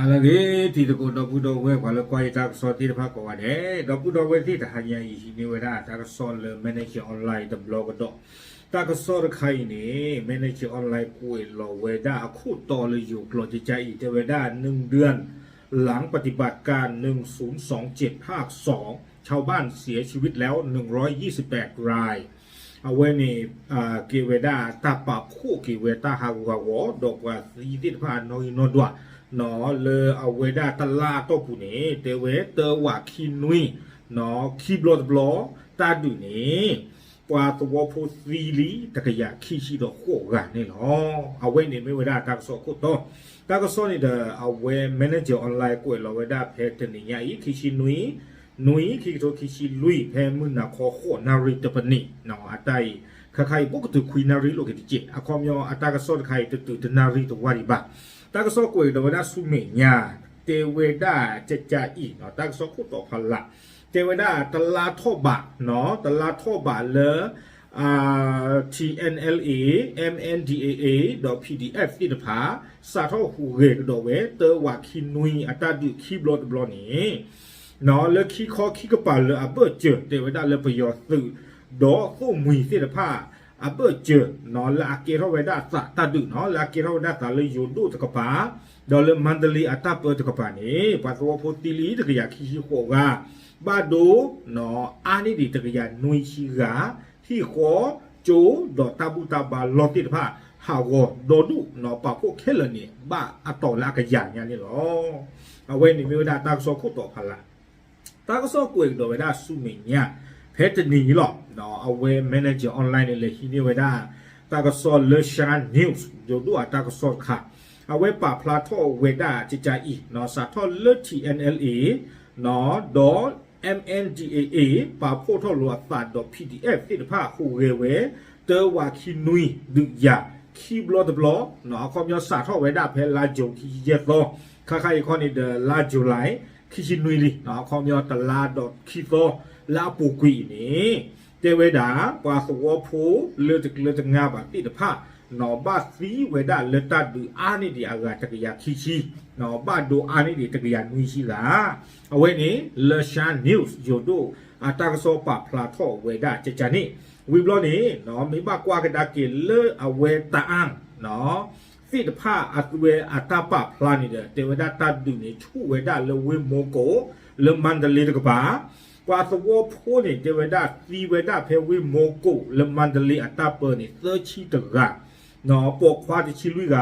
ฮัลโหลที่ตะกุนดอกพุดอกเวกว่าละกวยตากสอนที่พักกว่าเด้ดอกพุดอกเวที่ทหารยาอีชินิเวดาตากสอนเลยไม่ในเขียออนไลน์ตะบลอกดอกากสอนใครนี่ไม่ในเขียออนไลน์กุยรอเวดาคู่ต่อเลยอยู่กลัอจิใจอีเทเวดาหนึ่งเดือน หลังปฏิบัติการ 1027 ภาค 2 ชาวบ้านเสียชีวิตแล้ว 128 รายเอาไว้ในกิเวดาตาปาคู่กิเวตาฮาวาวดอกว่าสีติพานนอยนดว่า เนาะเลเอาเวดาตลาโตปุเนเตเวเตว่าคินุยเนาะคีบลอดบลอตาดุเนปวาตัวโพซีลีตะกะยาคีชิดอกโคกันนี่เนาะเอาไว้ในไม่เวดาตาโซโคโตตาก็โซนี่เดเอาไว้แมเนเจอร์ออนไลน์กวยเราเวดาเพตนี่ยาอีคีชินุย หนุยคิโตคิชิลุยแพมุนาคอโคนาริตปนิเนาะอาไตခခိုင်ပုတ်တူခွီနာရီလိုကတိချေအခေါမျောအတာကစောခိုင်တူတူနာရီတဝရီ ဘာတာကစောကိုတော့ဒါဆုမေညာတေဝေဒာကြကြဤနော်တာကစောခုတော့ဖလာတေဝေဒာတလာထောဘာနော်တလာထောဘာလေအာ TNLA MNDAA.pdf တိတဖာစာထောဟူရေတော့ဝဲတေဝါခိနွီအတာဒုခိဘလော့ဘလော့နီနော်လခိခောခိကပါလအဘကျတေဝဒလပယောသုဒေါ်ခုမွီစေတဖာ အဘကျနော်လာကေရောဝဒသတဒုနော်လာကေရောဝဒသလေယိုဒုတကပါဒေါ်လမန္တလီအတပတကပါနေပတ်သောဖိုတီလီတကရခိရှိခောကဘာဒိုနော်အာနိဒီတကရနွိရှိကဟီခောကျိုဒေါ်တဘူတဘာလောတိတဖာဟာဝဒေါ်ဒုနော်ပပိုခဲလနေဘာအတော်လာကရညာနေလောအဝဲနေမျိုးဒါတာဆောခုတော်ဖလာတာကစောကွေတော့ဝဒဆုမညာဖက်တနီလောနော်အ ဝဲမန်နေဂျာအွန်လိုင်းလေဟီနေဝဒတာကစောလေရှာနျူးစ်ဂျိုဒူအတာကစောခါအဝဲပါဖလာထောဝဒချီချာအီနော်စာထောလေ TNLA နော်ဒေါ် MNDAA ပါဖို့ထောလောအတ်တော့ PDF တိတဖာဟူရေဝဲတေဝါခိနွီဒူယာခီဘလော့ဒဘလော့နော်အခေါမျောစာထောဝဒဖဲလာဂျုံခီရက်တော့ခါခိုင်ခေါနေဒလာဂျူလိုက်ခိရှိနွေလီနော်ခေါမျောတလာတော့ခိသော လာပူကွီနေတေဝေဒာပွာသဝဖိုလေတကလေတငါပါတိတဖနော်ဘာစီဝေဒာလေတဒူအာနိဒီအဂါတကရခိရှိနော်ဘာဒိုအာနိဒီတကရနွီရှိလာအဝဲနေလေရှာနျူးစ်ယိုဒိုအတာကစောပါဖလာထောဝေဒာချချာနေဝီဘလောနေနော်မိဘကွာကဒါကေလေအဝဲတာအန်နော်ဖိတဖာအသွေအတပပလာနေတယ်တေဝဒတတ်ဒူနေချူဝေဒလဝေမိုကိုလမန္တလေးတကပါကွာသဝဖိုးနေတေဝဒသီဝဒဖေဝေမိုကိုလမန္တလေးအတပနေသချီတကနော်ပေါ်ခွာတချီလူကပေါ်မှုကိုကတော့ပဖုတန်နော်ချီခွီကပွာဘတ်ဒိုအာနေဒီအကခူချီနေနော်อืมအဝဲနေတေဝဒလေပွာဖုသတိတဖာအကလာနေနော် ကွာသဝဖိုးနေဒေဝဒသီဝဒဖေဝေမောကုလမန္တလေးအတပနေသချီတကနော်ပေါ်ခွာတချီလူက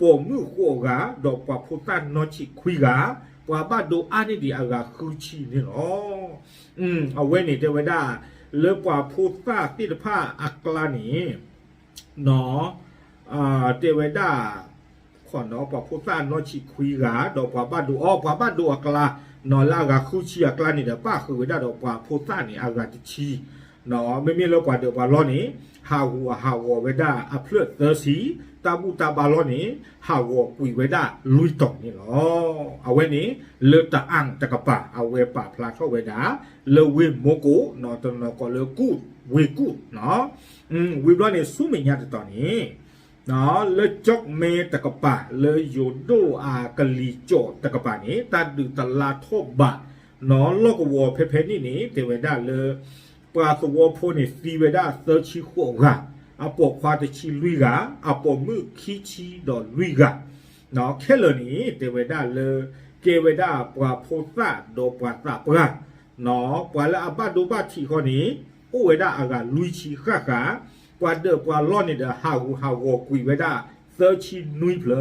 ပေါ်မှုခောကတော့ပဖို့တန်နော်ချီခွီကပွာဘတ်တို့အာနိဒီအကခူချီနေနော်อืมအဝဲနေဒေဝဒလေပွာဖို့တတိတဖအကလာနေနော်အာဒေဝဒခွန်တော့ပဖို့တန်နော်ချီခွီကတော့ပွာဘတ်တို့အော်ပွာဘတ်တို့အကလာ နော်လာကခုချီကလနီတပါခွေဒါတော့ပွာဖိုတာနေအာဂတချီနော်မမေလောက်ကွာတော့ပါလောနေဟာဝဟာဝဝဒါအပလွတ်သစီတဘူတပါလောနေဟာဝပွေဝဒါလူတောင်းနေလောအဝဲနေလတအန်တကပါအဝဲပါဖလာထောဝဒါလဝေမိုကိုနော်တနကောလကုဝေကုနော်อืมဝေဘလောနေစုမညာတတော်နေ နော်လေကြော့မေတကပါလေယိုဒိုအာကလီကြော့တကပါနေတဒူတလာထောဘနော်လောကဝဖေဖေနီနေတေဝဒလေပါသဝဖိုနေစီဝဒသချီခိုကအပေါ်ခွာတချီလူကအပေါ်မှုခီချီတော့လူကနော်ခဲလနီတေဝဒလေကေဝဒပွာဖိုသဒောပွာသပရာနော်ပွာလာအဘဒိုဘချီခေါနီဥဝဒအကလူချီခခါ ပွာဒပွာလောနေဒဟာဝဟာဝကွီဝဒသချီနွိဖလ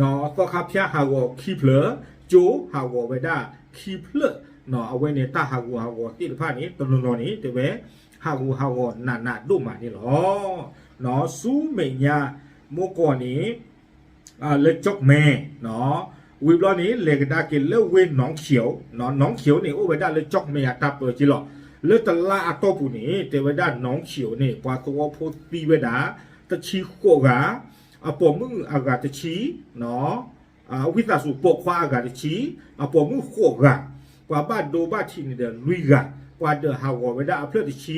နော်သခဖျာဟာဝခီဖလဂျိုဟာဝဝဒခီဖလနော်အဝဲနေတာဟာဝဟာဝတိတဖာနေတလုံးလုံးနေတပဲဟာဝဟာဝနာနာတို့မာနေလောနော်စူးမိညာမိုးကောနေအာလက်ချော့မဲနော်ဝီဘလောနေလေကဒါကေလေဝေနောင်เขียวနော်နောင်เขียวနေဥဝဒလက်ချော့မဲအတပ်ပကြီးလော လေတလာအတော့ဘူးနေတေဝဒနောင်ချီ ਨੇ ပွာသောဖို့တီဝဒတချီကိုကအပေါ်မှုအကတချီနော်အဝိသစုပေါခွာအကတချီအပေါ်မှုခိုကပွာဘဒိုဘချီနေတဲ့လူကပွာဒဟာဝဝဒအဖလတချီ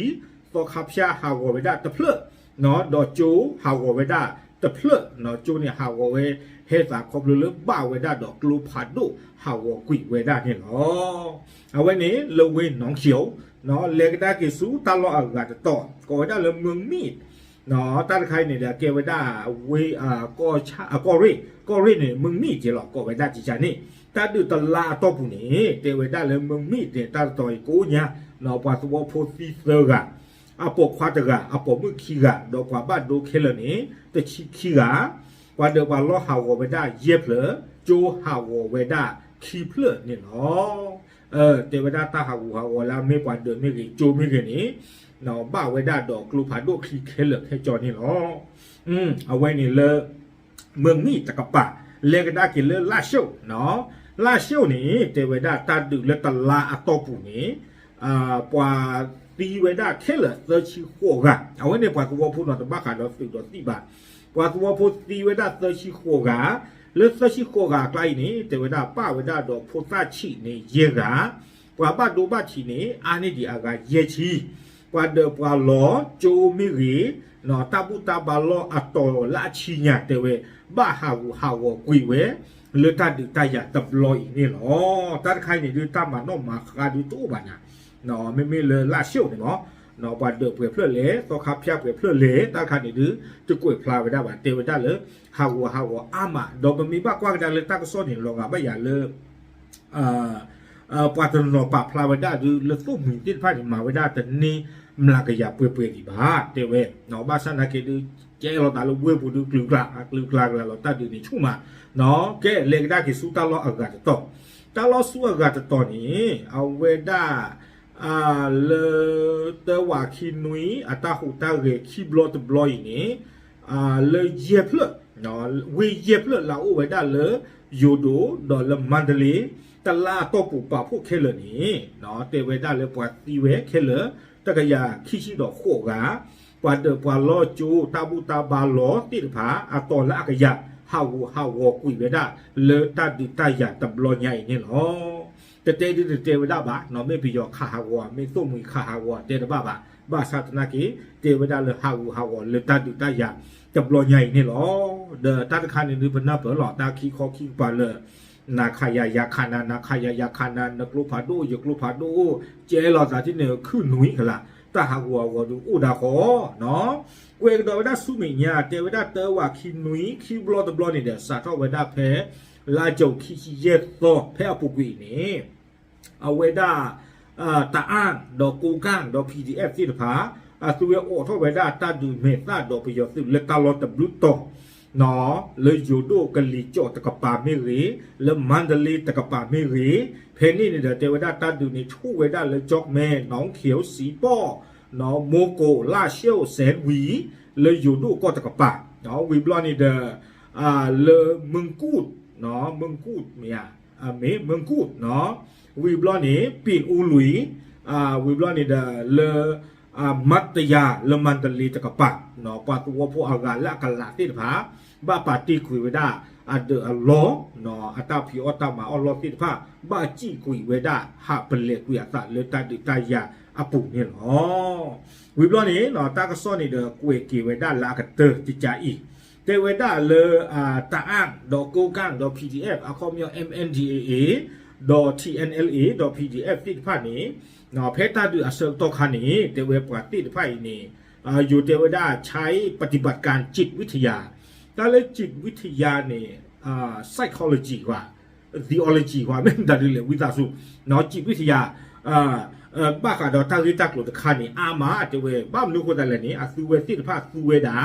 သောခဖျာဟာဝဝဒတဖလနော်ဒေါ်ချိုဟာဝဝဒခတဖလနော်ကျိုးနေဟာဝဝဲဟဲသာခေါပလလဘဝဲဒါတော့ကလူဖာဒိုဟာဝကွိဝဲဒါနေလောအဝဲနေလဝဲနောင်ချီယို နော်လေကဒါကေစုတလောအဂတ်တော့ကိုဒါလမငမီနော်တတ်ခိုင်နေတဲ့ကေဝဒါဝေအာကောချာကောရီကောရီနေမငမီကျေလောကောဝဒါကြီးချာနေတတ်တူတလာတော့ဘူးနေတေဝဒါလမငမီတဲ့တတ်တော်ကိုညာနော်ပါသဘောဖိုစီသဂါအပေါ်ခွာတကအပေါ်မှုခီကတော့ကွာဘတ်ဒိုခဲလနေတချီခီကကွာဒဘာလောဟာဝဝဒယေဖလဂျိုဟာဝဝဒခီဖလနေနော် เออเทวดาตาหาหูหาวลาไม่กวนเดินไม่กี่จูไม่กี่นี้เนาะบ้าเวด้าดอกกลูผาดวกขี้เคลือกให้จอนี่เนาะอืมเอาไว้นี่เลยเมืองนี่ตะกะปะเลกได้กินเลล่าเชียวเนาะลาเชียวนี้เทวดาตาดึกเลตลาอตโตปูนี้อ่าปวาตีเวด้าเคลือกเจอชิโคกะเอาไว้ในปวาตัวพูดหนอตะบ้าขาดอสิดวตีบาปวาตัวพูดตีเวด้าเจอชิโคกะ လက်သရှိကောကကလိုက်နေတေဝဒပဝဒတော့ဖို့တချိနေရေကပွာပဒုပချိနေအာနိဒီအာကရေချီပွာဒပွာလောဂျိုမီရီနော်တပုတပါလောအတော်လာချီညာတေဝဘာဟာဝဟာဝကွေဝဲလွတ်တဒတရတပလောဤနေလောတတ်ခိုင်းနေဒီတမနောမာခါဒီတူပါညာနော်မေမေလလာရှုပ်နေနော် နော်ဘာဒပွေဖလွတ်လေတော့ခါဖျက်ပွေဖလွတ်လေတာခါနေဒီတကွေဖလာဝဒဘာတေဝဒလေဟာဝဟာဝအာမတော့မီဘကွာကတလေတာကစောနေလောကဘရလေအာအာပတ်တနောပဖလာဝဒဒီလေသုမီတိဖိုင်မာဝဒတနေမလာကရပွေပွေဒီဘာတေဝဲနော်ဘာစနာကေဒီကျဲလောတာလိုဝေပူဒူကလူကလာကလူကလာလောတာဒီနေချုမနော်ကဲလေကဒါကေစူတာလောအဂတ်တော့တာလောဆူအဂတ်တော့နီအဝေဒါ à le te wa khi nui ata hu ta ge khi blo te blo ni à le yep le no we yep le la o we da le yodo do le mandale ta la to pu pa phu khe le ni no te we da le pwa ti we khe le ta ga ya khi shi do kho ga pwa de pwa lo chu ta bu ta ba lo ti pha a to la ga ya ha wo ha wo ku we da le ta di ta ya ta blo nyai ni lo တတဲဒီတေဝဒဘာနော်မေပီယောခါဟာဝါမေတုံမီခါဟာဝါတေတဘာဘာဘာသာတနာကေတေဝဒလဟာဝဟာဝလေတတုတယတဘလညိုင်နေလောဒတတခါနေဒီပနာပလောတာခီခောခီပါလနာခယယခနာနာခယယခနာနကလုဖာဒိုယကလုဖာဒိုကျဲလောတာတိနေခုနွိခလာတဟာဝါဝဒူဥဒါခောနော်ကွေတော်ဝဒဆုမိညာတေဝဒတဲဝခီနွိခီဘလောတဘလနေတဲ့စာတော့ဝဒဖဲလာကြုတ်ခီရက်တော့ဖဲအပုကွေနေ เอาเวด้าตาอ้างดอกกูก้างดอกพีดีเอฟสิทผาอสุเวโอทเวด้าตาดูเมซาดอกปิยสิเลตาลอตบลูโตอหนอเลยยูดูกันลีโจตะกปาไม่รีและมันเดลีตะกปาไม่รีเพนี่เนี่ยเดวด้าตาดูในทู่เวด้าเลยจอกแม่หนองเขียวสีป้อหนอโมโกลาเชลแสนวีเลยอยู่ดูก็ตะกปาเนาะวีบลอนี่เดออ่าเลมึงกูดเนาะมึงกูดเมียอ่าเมมึงกูดเนาะ ဝီဘလော့နေပင်ဦးလူအာဝီဘလော့နေဒါလေအာမတ်တယာလမန်တလီတကပနော်ပတ်ဝဖို့အကလကလာတိဖာဘာပါတီခွေဝဒအဒအလောနော်အတဖီအတမအလောတိဖာဘာကြည့်ခွေဝဒဟာပလက်ခွေအသလေတတတယာအပုန်နေလောဝီဘလော့နေနော်တာကစောနေဒကွေကေဝဒလာကတတိချာဤတေဝဒလေအာတာအန်ဒေါ်ကိုကန်ဒေါ် PDF အခေါ်မြော MNDAA .tnle .pdf ติดผ้านี้นอเพตาดือเซลโตคานีเตเวปกติดผ้านี้อยู่เทวด้าใช้ปฏิบัติการจิตวิทยาแต่เลยจิตวิทยาเนี่ย psychology ว่า theology ว่าไม่ได้เลยวิทยาสุนอจิตวิทยาบ้าขาดอตาริตักหลุดคานี่อามาเจเวบ้ามลูคนแต่ละนี้อสุเวติทธิภาสุเวดา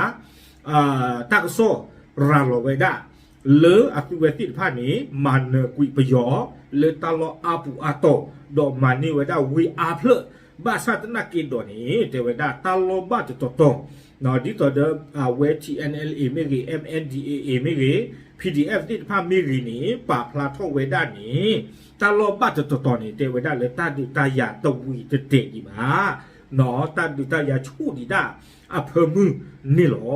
ตักโซราโลเวดา လေအပိဝတိဖာနီမာနကွိပယောလေတလောအပူအတောဒေါ်မာနီဝဒဝီအာဖလဘာသတ်နာကိဒိုနီတေဝဒတလောဘတတတောနော်ဒီတော့ဒါဝဲ TNLA မေရီ MNDAA မေရီ PDF တိဖာမေရီနီပါဖလာထောဝဲဒနီတလောဘတတတောနီတေဝဒလေတဒုတယတဝီတတေဒီပါ หนอตาดูตายาชูดีดาอำเภอเมืองนี่หรอ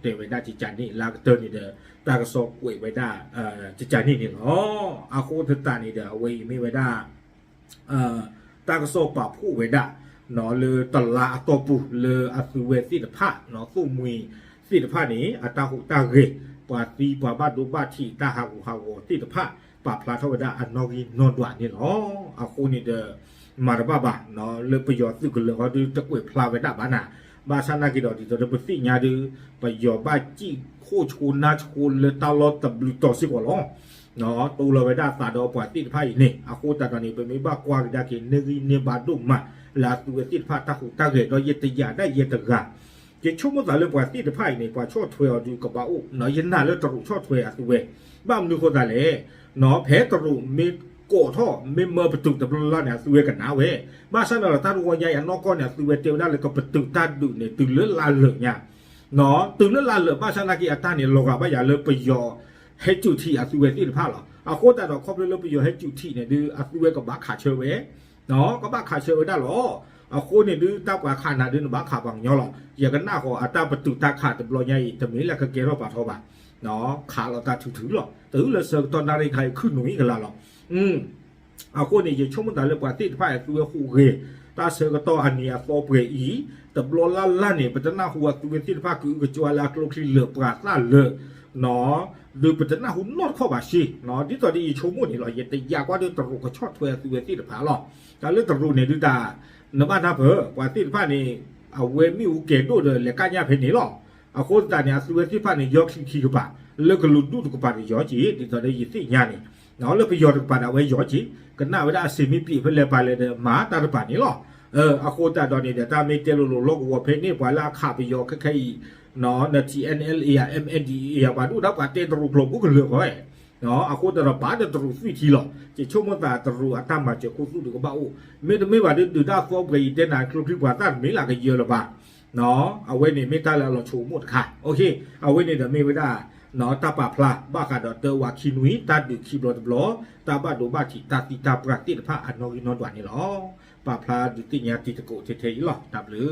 เดวดาจิจานี่ลากเตอร์นี่เดอตากระสอบกวยไว้ได้เอ่อจิจานี่นี่หรออาโคตตานี่เดอเวไม่ไว้ได้เอ่อตากระสอบป่าผู้ไว้ได้หนอเลอตลาตัวปูเลออสุเวสิทธะหนอสู้มุยสิทธะนี้อาตาหุตาเกปาตีปาบ้าดูบ้าที่ตาหาหูหาโอสิทธะปาพลาเทวดาอันนอกีนอนดวานี่หรออาโคนี่เดอ มาระบาบาเนาะเลือกประโยชน์สุกเลยเขาดูตะกุยพลาเวดาบ้านาบาชานากิดอดีตัวเดบสิญาดูประโยชน์บ้าจีโคชูนาชูเลตาลอตบลุตอสิกว่าล้อเนาะตูเราไปได้สาดอปล่อยติดไพ่เนี่ยอาคูตาตอนนี้เป็นไม่บ้ากว่าได้กินเนื้อเนื้อบาดุมาลาตัวติดผ้าตาหูตาเกตเราเยตยาได้เยตกาเจ้าชั่วโมงแต่เรื่องปล่อยติดไพ่เนี่ยปล่อยชดถวยดูกับบ้าอุเนาะยันหน้าเรื่องตรุชดถวยอ่ะตัวบ้ามันดูคนแต่เลยเนาะแพ้ตรุมี ဘကြည့်ခိုချူနာချူလေတာလောတဘလူတော်စီကောလောနော်တူလဝဒသာတော့ပွားတိတဖာနေအခုတတနေပမေဘကွာဒကေနေဂီနေဘာဒုမလာသူတိတဖာတာဟုတာရေတော့ယတရได้ယတက je chomo da le bwa ti de phai ne bwa chot thwe du ka ba o no yin na le tru chot thwe a tu we ba mu ko da le no phe tru me ko tho me mo pa tu da bla la ne su we ka na we ba sa na ta ru wa ya ya no ko ne su we te da le ko pa tu ta du ne tu le la le nya no tu le la le ba sa na ki a ta ne lo ga ba ya le pa yo he chu thi a su we ti de pha la a ko ta do ko le le pa yo he chu thi ne du a su we ka ba kha che we no ka ba kha che we da lo အခုနေဒီတောက်ကခါနာဒီနဘာခါပန်ညောလရကနာကိုအတပတုတခါတဘလညိတမီလကကေရောပါသောပါနော်ခါလတာထူထူလောတူလစတော်နာရိခိုင်ခုနုီကလာလော อืมအခုနေရချုံမတလည်းပွားတိတဖိုင်သူခုရေတာဆေကတော့အနီယာဖောပရေဤတဘလလာလာနေပတနာဟူဝသူတိတဖာကူကကြွာလာကလုခလီလပရာလာလေနော်ဒီပတနာဟူနော့ခေါ်ပါရှိနော်ဒီတော်ဒီချုံမနေလောရတရကွာဒီတရုကချော့ထွဲသူတိတဖာလောဒါလည်းတရုနေဒီတာနဘာနာဘပွာတိဖာနေအဝဲမီဦးကေတို့လေကညာဖေနေလောအခုတန်ညာစဝဲတိဖာနေယောခီခီကပါလကလူဒုတကပါယောချီဒီတော်လေးရသိညာနေ နော်လပယောတကပါဝဲယောချီကနဝဒအစီမီပြဖလဲပါလေမာတာတပါနေလောအဲအခုတတော်နေတဲ့တာမေတဲလိုလိုလောကဝဖေနေပွာလာခပယောခခဲနော်န TNLA MNDA ဘာတို့တော့ပါတဲတရူကလောဘူးကလောဟဲ့နော်အခုတော့ဘာတဲ့တူဆွီတီလောကျေချုံမတာတူအတမချေခုစုတူကပါဦးမေတမေပါတဲ့ဒူတာဖောပရီတဲ့နာကလုခိဘာတာမေလာကရေလပါနော်အဝဲနေမေတာလာလောချုံမတ်ခါโอเคအဝဲနေတော့မေဝဒ နော်တပဖလာဘာကတော့တဝခိနွီတတ်ဒီခိဘလတ်ဘလတဘဒိုဘတိတတိတာပရတိတဖာအနော်ဂီနော်ဒွာနေလောပဖလာဒီတိညာတိတကိုတေတေလော W